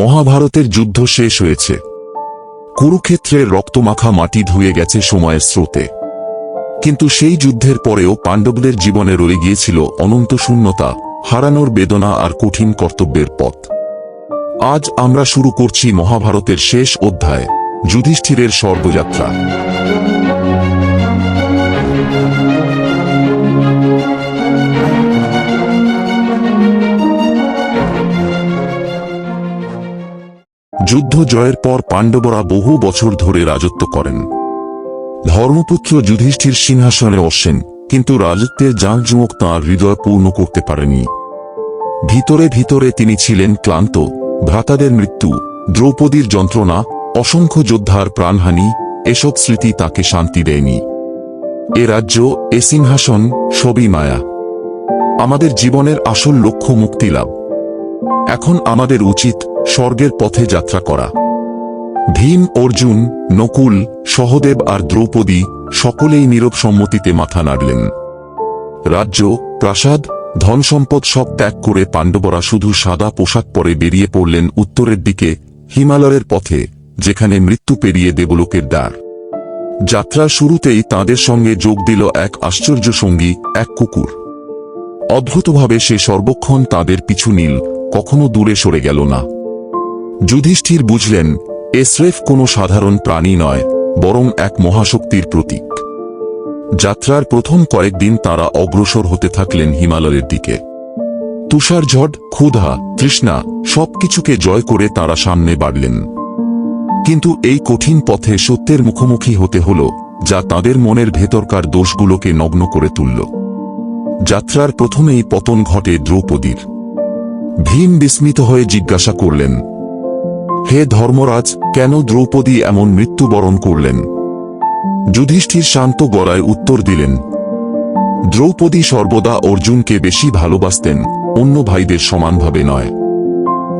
মহাভারতের যুদ্ধ শেষ হয়েছে। কুরুক্ষেত্রের রক্তমাখা মাটি ধুয়ে গেছে সময়ের স্রোতে। কিন্তু সেই যুদ্ধের পরেও পাণ্ডবদের জীবনে রয়ে গিয়েছিল অনন্ত শূন্যতা, হারানোর বেদনা আর কঠিন কর্তব্যের পথ। আজ আমরা শুরু করছি মহাভারতের শেষ অধ্যায়, যুধিষ্ঠিরের স্বর্গযাত্রা। যুদ্ধ জয়ের পর পাণ্ডবরা বহু বছর ধরে রাজত্ব করেন। ধর্মপুত্র যুধিষ্ঠির সিংহাসনে বসেন কিন্তু রাজত্বের জাঁকজমক তাঁর হৃদয় পূর্ণ করতে পারেনি। ভিতরে ভিতরে তিনি ছিলেন ক্লান্ত, ভ্রাতাদের মৃত্যু, দ্রৌপদীর যন্ত্রণা, অসংখ্য যোদ্ধার প্রাণহানি, এসব স্মৃতি তাকে শান্তি দেয়নি। এ রাজ্য, এ সিংহাসন, সবই মায়া। আমাদের জীবনের আসল লক্ষ্য মুক্তি লাভ। এখন আমাদের উচিত স্বর্গের পথে যাত্রা করা। ভীম, অর্জুন, নকুল, সহদেব আর দ্রৌপদী সকলেই নীরব সম্মতিতে মাথা নাড়লেন। রাজ্য, প্রাসাদ, ধনসম্পদ সব ত্যাগ করে পাণ্ডবরা শুধু সাদা পোশাক পরে বেরিয়ে পড়লেন উত্তরের দিকে, হিমালয়ের পথে, যেখানে মৃত্যু পেরিয়ে দেবলোকের দ্বার। যাত্রার শুরুতেই তাদের সঙ্গে যোগ দিল এক আশ্চর্য সঙ্গী, এক কুকুর। অদ্ভুতভাবে সে সর্বক্ষণ তাদের পিছু নীল, কখনো দূরে সরে গেল না। যুধিষ্ঠির বুঝলেন, এ স্রেফ কোনো সাধারণ প্রাণী নয়, বরং এক মহাশক্তির প্রতীক। যাত্রার প্রথম কয়েকদিন তারা অগ্রসর হতে থাকলেন হিমালয়ের দিকে। তুষারঝড় ক্ষুধা, তৃষ্ণা সবকিছুকে জয় করে তারা সামনে বাড়লেন। কিন্তু এই কঠিন পথে সত্যের মুখোমুখি হতে হল, যা তাদের মনের ভেতরকার দোষগুলোকে নগ্ন করে তুলল। যাত্রার প্রথমেই পতন ঘটে দ্রৌপদীর। ভীম বিস্মিত হয়ে জিজ্ঞাসা করলেন হে ধর্মরাজ, কেন দ্রৌপদী এমন মৃত্যুবরণ করলেন? যুধিষ্ঠির শান্ত গলায় উত্তর দিলেন, দ্রৌপদী সর্বদা অর্জুনকে বেশি ভালোবাসতেন, অন্য ভাইদের সমানভাবে নয়।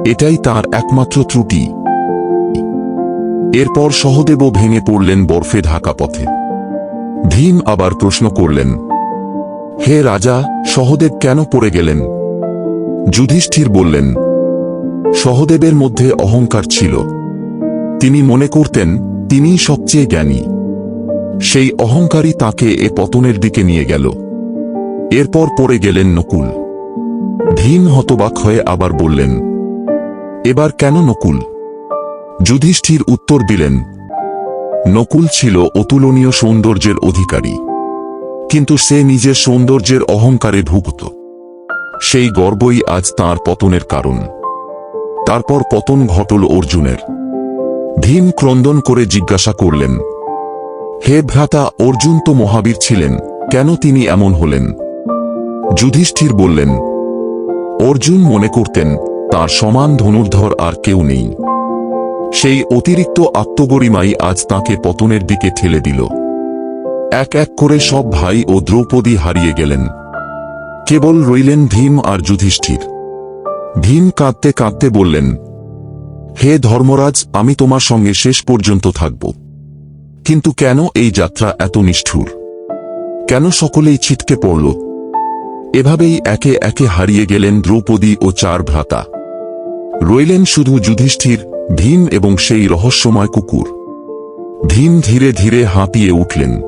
এটাই তার একমাত্র ত্রুটি। এরপর সহদেবও ভেঙে পড়লেন বরফে ঢাকা পথে। ভীম আবার প্রশ্ন করলেন, হে রাজা, সহদেব কেন পড়ে গেলেন? যুধিষ্ঠির বললেন সহদেবের মধ্যে অহংকার ছিল। তিনি মনে করতেন, তিনিই সবচেয়ে জ্ঞানী। সেই অহংকারই তাকে এ পতনের দিকে নিয়ে গেল। এরপর পড়ে গেলেন নকুল। ভীম হতবাক হয়ে আবার বললেন, এবার কেন নকুল? যুধিষ্ঠির উত্তর দিলেন, নকুল ছিল অতুলনীয় সৌন্দর্যের অধিকারী। কিন্তু সে নিজের সৌন্দর্যের অহংকারে ভুগত। সেই গর্বই আজ তার পতনের কারণ। তারপর পতন ঘটল অর্জুনের। ভীম ক্রন্দন করে জিজ্ঞাসা করলেন, হে ভ্রাতা, অর্জুন তো মহাবীর ছিলেন, কেন তিনি এমন হলেন? যুধিষ্ঠির বললেন, অর্জুন মনে করতেন, তার সমান ধনুর্ধর আর কেউ নেই। সেই অতিরিক্ত আত্মগরিমাই আজ তাকে পতনের দিকে ঠেলে দিল। এক এক করে সব ভাই ও দ্রৌপদী হারিয়ে গেলেন। কেবল রইলেন ভীম আর যুধিষ্ঠির। ভীম কাঁদতে কাঁদতে বললেন, হে ধর্মরাজ, আমি তোমার সঙ্গে শেষ পর্যন্ত থাকব। কিন্তু কেন এই যাত্রা এত নিষ্ঠুর? কেন সকলেই ছিটকে পড়ল? এভাবেই একে একে হারিয়ে গেলেন দ্রৌপদী ও চার ভ্রাতা। রইলেন শুধু যুধিষ্ঠির, ভীম এবং সেই রহস্যময় কুকুর। ভীম ধীরে ধীরে হাঁপিয়ে উঠলেন।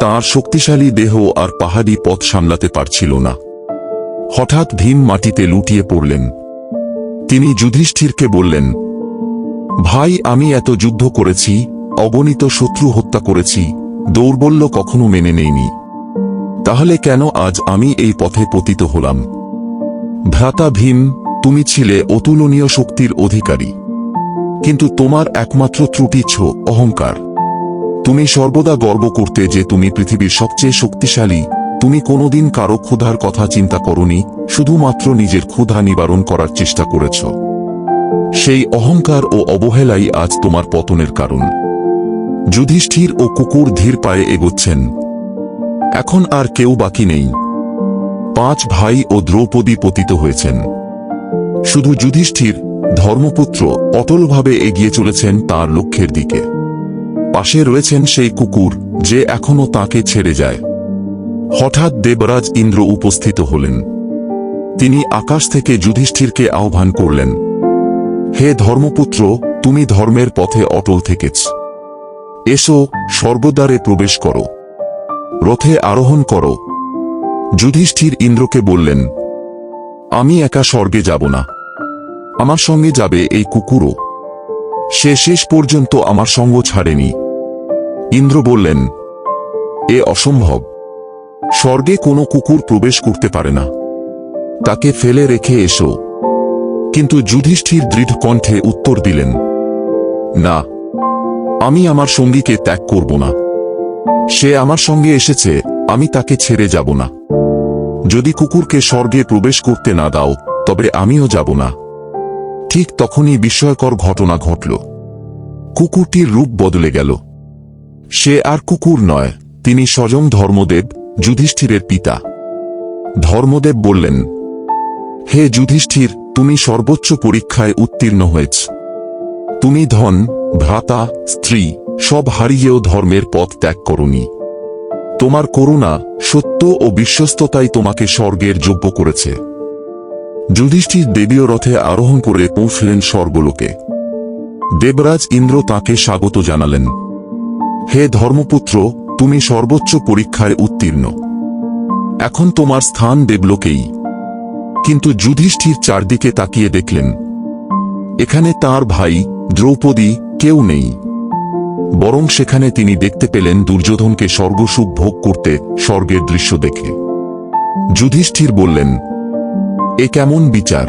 তার শক্তিশালী দেহ আর পাহাড়ি পথ সামলাতে পারছিল না। হঠাৎ ভীম মাটিতে লুটিয়ে পড়লেন। তিনি যুধিষ্ঠিরকে বললেন, ভাই, আমি এত যুদ্ধ করেছি, অগণিত শত্রু হত্যা করেছি, দৌর্বল্য কখনো মেনে নেইনি। তাহলে কেন আজ আমি এই পথে পতিত হলাম? ভ্রাতা ভীম, তুমি ছিলে অতুলনীয় শক্তির অধিকারী। কিন্তু তোমার একমাত্র ত্রুটি ছ অহংকার। তুমি সর্বদা গর্ব করতে যে তুমি পৃথিবীর সবচেয়ে শক্তিশালী তুমি কোনোদিন কারও ক্ষুধার কথা চিন্তা করনি, শুধুমাত্র নিজের ক্ষুধা নিবারণ করার চেষ্টা করেছ। সেই অহংকার ও অবহেলাই আজ তোমার পতনের কারণ। যুধিষ্ঠির ও কুকুর ধীর পায়ে এগোচ্ছেন। এখন আর কেউ বাকি নেই। পাঁচ ভাই ও দ্রৌপদী পতিত হয়েছেন। শুধু যুধিষ্ঠির, ধর্মপুত্র অটলভাবে এগিয়ে চলেছেন তার লক্ষ্যের দিকে। পাশে রয়েছেন সেই কুকুর, যে এখনও তাকে ছেড়ে যায়। হঠাৎ দেবরাজ ইন্দ্র উপস্থিত হলেন। তিনি আকাশ থেকে যুধিষ্ঠিরকে আহ্বান করলেন, হে ধর্মপুত্র, তুমি ধর্মের পথে অটল থেকেছ। এসো, স্বর্গদ্বারে প্রবেশ করো। রথে আরোহণ করো। যুধিষ্ঠির ইন্দ্রকে বললেন, আমি একা স্বর্গে যাব না। আমার সঙ্গে যাবে এই কুকুরও। সে শেষ পর্যন্ত আমার সঙ্গ ছাড়েনি। ইন্দ্র বললেন, এ অসম্ভব। স্বর্গে কোনো কুকুর প্রবেশ করতে পারে না। তাকে ফেলে রেখে এসো। কিন্তু যুধিষ্ঠির দৃঢ় কণ্ঠে উত্তর দিলেন, না, আমি আমার সঙ্গীকে ত্যাগ করব না। সে আমার সঙ্গে এসেছে, আমি তাকে ছেড়ে যাব না। যদি কুকুরকে স্বর্গে প্রবেশ করতে না দাও, তবে আমিও যাব না। ঠিক তখনই বিস্ময়কর ঘটনা ঘটল। কুকুরটির রূপ বদলে গেল। সে আর কুকুর নয়, তিনি স্বয়ং ধর্মদেব যুধিষ্ঠিরের পিতা। ধর্মদেব বললেন, হে যুধিষ্ঠির, তুমি সর্বোচ্চ পরীক্ষায় উত্তীর্ণ হয়েছ। তুমি ধন, ভ্রাতা, স্ত্রী, সব হারিয়েও ধর্মের পথ ত্যাগ করনি। তোমার করুণা, সত্য ও বিশ্বস্ততাই তোমাকে স্বর্গের যোগ্য করেছে। যুধিষ্ঠির দেবীয় রথে আরোহণ করে পৌঁছলেন স্বর্গলোকে। দেবরাজ ইন্দ্র তাকে স্বাগত জানালেন, হে ধর্মপুত্র তুমি সর্বোচ্চ পরীক্ষায় উত্তীর্ণ। এখন তোমার স্থান দেবলোকেই। কিন্তু যুধিষ্ঠির চারদিকে তাকিয়ে দেখলেন। এখানে তার ভাই, দ্রৌপদী, কেউ নেই। বরং সেখানে তিনি দেখতে পেলেন দুর্যোধনকে স্বর্গসুখ ভোগ করতে স্বর্গের দৃশ্য দেখে। যুধিষ্ঠির বললেন, এ কেমন বিচার?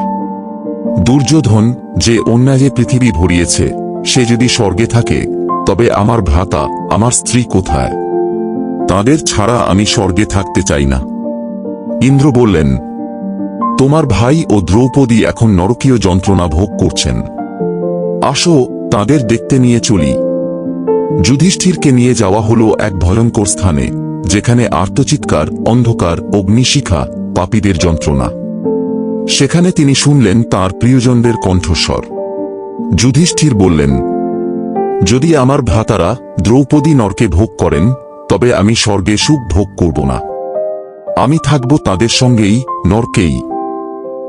দুর্যোধন যে অন্যায় পৃথিবী ভরিয়েছে, সে যদি স্বর্গে থাকে, তবে আমার ভ্রাতা, আমার স্ত্রী কোথায়? তাদের ছাড়া আমি স্বর্গে থাকতে চাই না। ইন্দ্র বললেন, তোমার ভাই ও দ্রৌপদী এখন নরকীয় যন্ত্রণা ভোগ করছেন। আসো, তাদের দেখতে নিয়ে চলি। যুধিষ্ঠিরকে নিয়ে যাওয়া হলো এক ভয়ঙ্কর স্থানে, যেখানে আর্তচিৎকার, অন্ধকার, অগ্নিশিখা, পাপীদের যন্ত্রণা। সেখানে তিনি শুনলেন তার প্রিয়জনদের কণ্ঠস্বর। যুধিষ্ঠির বললেন, যদি আমার ভ্রাতারা দ্রৌপদী নরকে ভোগ করেন তবে আমি স্বর্গে সুখ ভোগ করব না। আমি থাকব তাদের সঙ্গেই, নরকেই।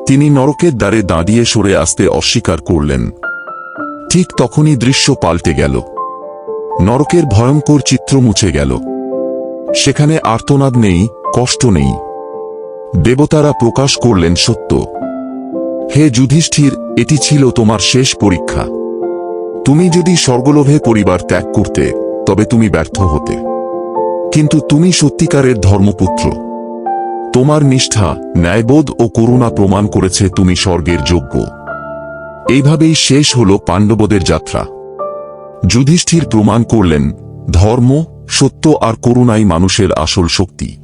তিনি নরকের দ্বারে দাঁড়িয়ে সরে আসতে অস্বীকার করলেন। ঠিক তখনই দৃশ্য পাল্টে গেল। নরকের ভয়ঙ্কর চিত্র মুছে গেল। সেখানে আর্তনাদ নেই, কষ্ট নেই। দেবতারা প্রকাশ করলেন সত্য। হে যুধিষ্ঠির, এটি ছিল তোমার শেষ পরীক্ষা। তুমি যদি স্বর্গলোভে পরিবার ত্যাগ করতে, তবে তুমি ব্যর্থ হতে। কিন্তু তুমি সত্যিকারের ধর্মপুত্র। তোমার নিষ্ঠা, ন্যায়বোধ ও করুণা প্রমাণ করেছে তুমি স্বর্গের যোগ্য। এইভাবেই শেষ হল পাণ্ডবদের যাত্রা। যুধিষ্ঠির প্রমাণ করলেন, ধর্ম, সত্য আর করুণাই মানুষের আসল শক্তি।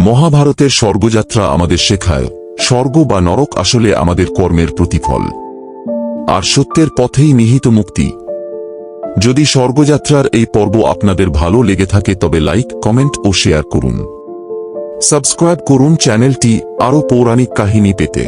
মহাভারতের স্বর্গযাত্রা আমাদের শেখায়, স্বর্গ বা নরক আসলে আমাদের কর্মের প্রতিফল। আর সত্যের পথেই নিহিত মুক্তি যদি স্বর্গযাত্রার এই পর্ব আপনাদের ভালো লেগে থাকে তবে লাইক, কমেন্ট ও শেয়ার করুন। সাবস্ক্রাইব করুন চ্যানেলটি আরও পৌরাণিক কাহিনী পেতে।